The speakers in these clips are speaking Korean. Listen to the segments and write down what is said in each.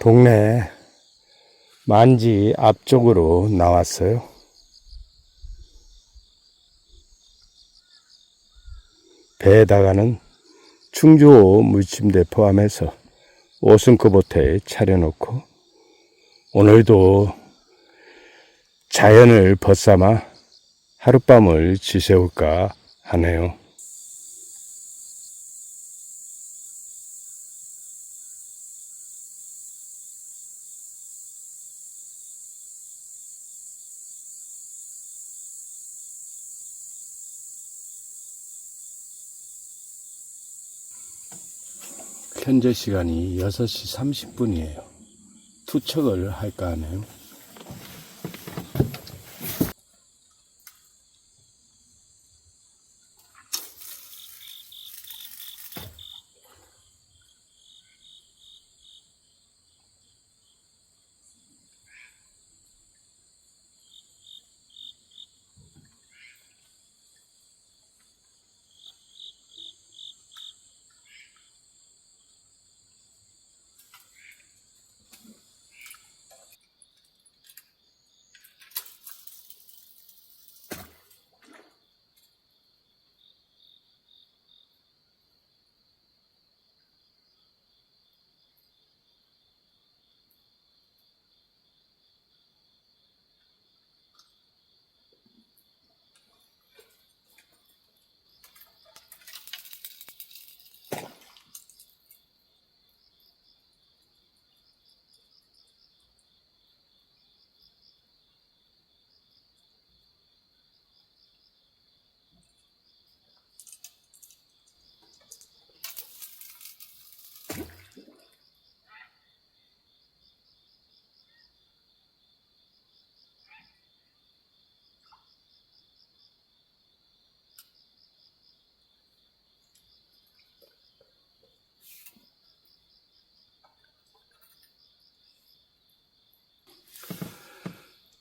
동네 만지 앞쪽으로 나왔어요. 배에다가는 충주호 물침대 포함해서 5승급 호텔 차려놓고 오늘도 자연을 벗삼아 하룻밤을 지새울까 하네요. 현재 시간이 6시 30분이에요. 투척을 할까 하네요.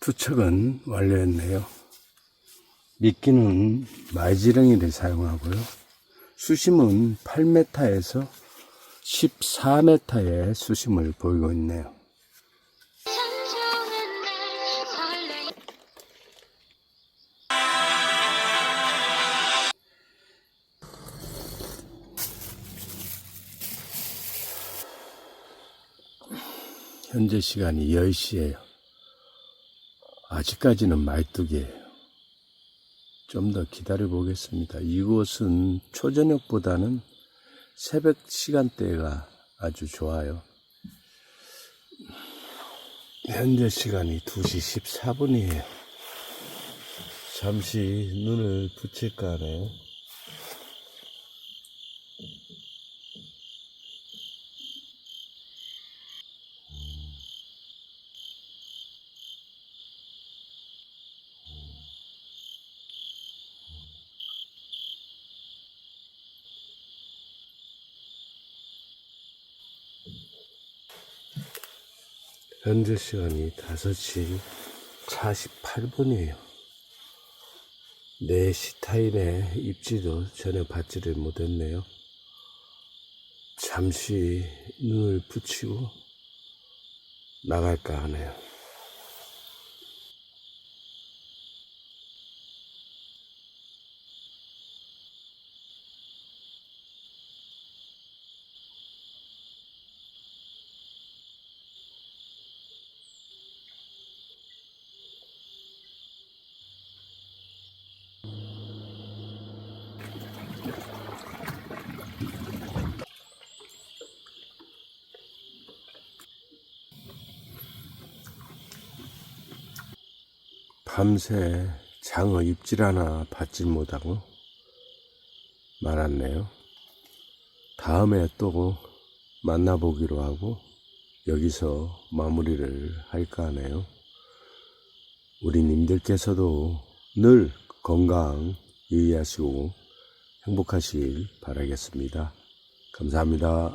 투척은 완료했네요. 미끼는 말지렁이를 사용하고요. 수심은 8m에서 14m의 수심을 보이고 있네요. 현재 시간이 10시예요. 아직까지는 말뚝이에요. 좀 더 기다려 보겠습니다. 이곳은 초저녁보다는 새벽 시간대가 아주 좋아요. 현재 시간이 2시 14분이에요. 잠시 눈을 붙일까 하네요. 현재 시간이 5시 48분이에요. 4시 타임에 입지도 전혀 받지를 못했네요. 잠시 눈을 붙이고 나갈까 하네요. 밤새 장어 입질 하나 받질 못하고 말았네요. 다음에 또 만나보기로 하고 여기서 마무리를 할까 하네요. 우리 님들께서도 늘 건강 유의하시고 행복하실 바라겠습니다. 감사합니다.